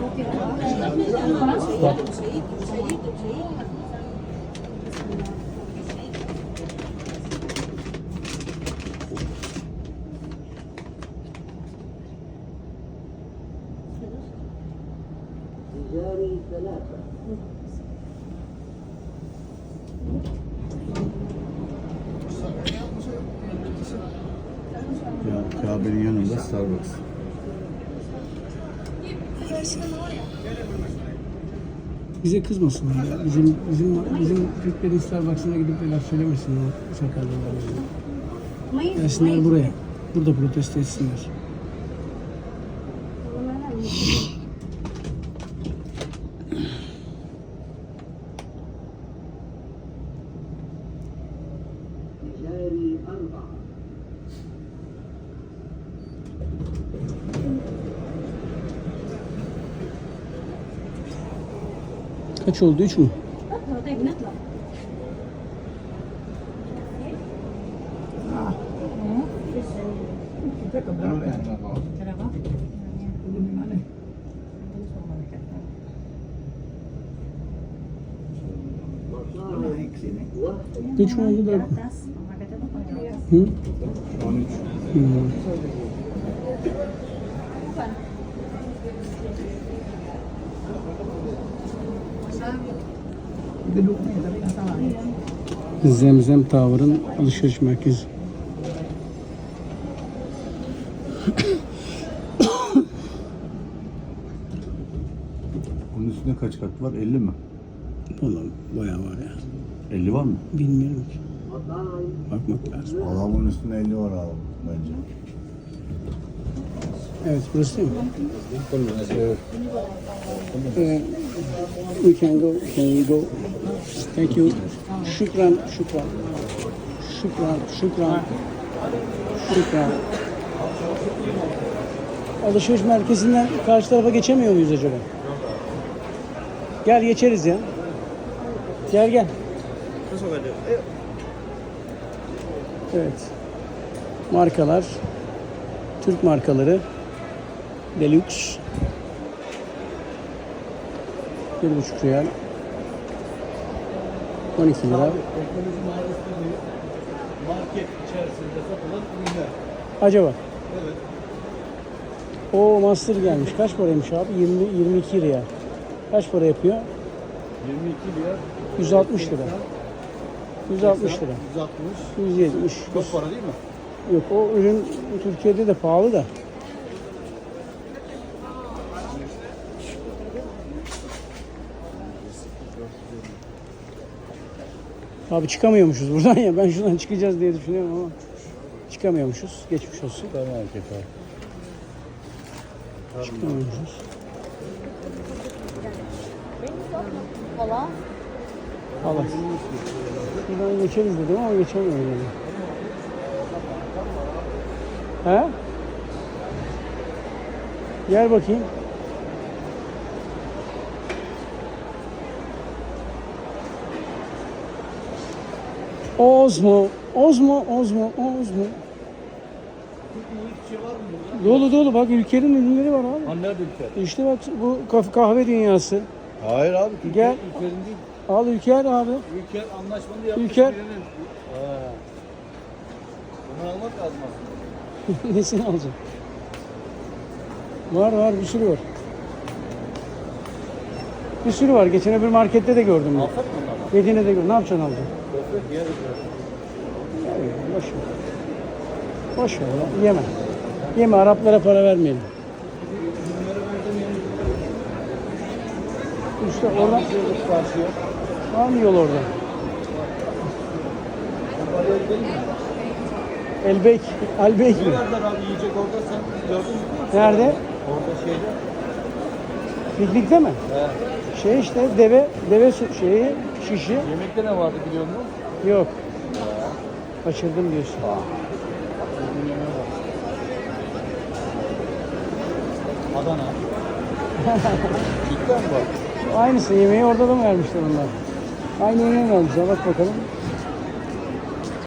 Ya Kabe'nin yanında Starbucks. Bize kızmasınlar ya. Bizim bizim bizim Türklerin Starbucks'ına gidip de laf söylemesin o sakallılar. Gelsinler buraya. Burada protesto etsinler. Kaç oldu? 3 mü? Üç mü oldu dört mü? Hı? 13. Hmm. Zemzem Tower'ın alışveriş merkezi. Bunun üstünde kaç kat var? 50 mi? Valla bayağı var ya. 50 var mı? Bilmiyorum ki. Bakmak lazım. Valla bunun üstünde 50 var abi bence. Evet burası değil mi? Ee, we can go. Can we go? Thank you. Şükran, şükran. Şükran, şükran. Şükran. Alışveriş merkezinden karşı tarafa geçemiyor muyuz acaba? Gel geçeriz ya. Gel gel. Evet. Markalar. Türk markaları. Deluxe. Bir buçuk riyal. 12 lira. Market içerisinde satılan ürünler. Acaba? O Master gelmiş. Kaç paraymış abi? 20 22 riyal. Kaç para yapıyor? 22 lira. 160 lira. 160 lira. 160. 170. Çok para değil mi? Yok o ürün Türkiye'de de pahalı da. Abi çıkamıyormuşuz buradan ya. Ben şuradan çıkacağız diye düşünüyorum ama çıkamıyormuşuz. Geçmiş olsun. Tamam hareket abi. Çıkamıyormuşuz. Hala. Hala. Buradan geçeriz dedim ama geçemiyorum yani. He? Gel bakayım. Ozmo, Ozmo, Ozmo, Ozmo. Dolu dolu bak ülkenin ürünleri var abi. Nerede ülke? İşte bak bu kahve dünyası. Hayır abi. Türkiye Gel. ülkenin değil. Al Ülker abi. Ülke anlaşmalı yapmış Ülker. birinin. Ha. Bunu almak lazım aslında. Nesini alacak? Var var bir sürü var. Bir sürü var. Geçen öbür markette de gördüm ben. Alsak mı onlardan? Medine'de gördüm. Ne yapacaksın alacaksın? Gofret yeriz ya. Ya, Boş ver. Boş ver ya. Yeme. Yeme. Araplara para vermeyelim. İşte oradan var mı yol orada? Elbek, Albek mi? Nereden abi yiyecek orada sen gördün mü? Nerede? Orada şeyde. Piknikte mi? He. Şey işte deve, deve şeyi, şişi. Yemekte ne vardı biliyor musun? Yok. Kaçırdım diyorsun. Adana. Cidden bak. Aynısı yemeği orada da mı vermişler onlar? Aynı yemeği mi? Bak bakalım.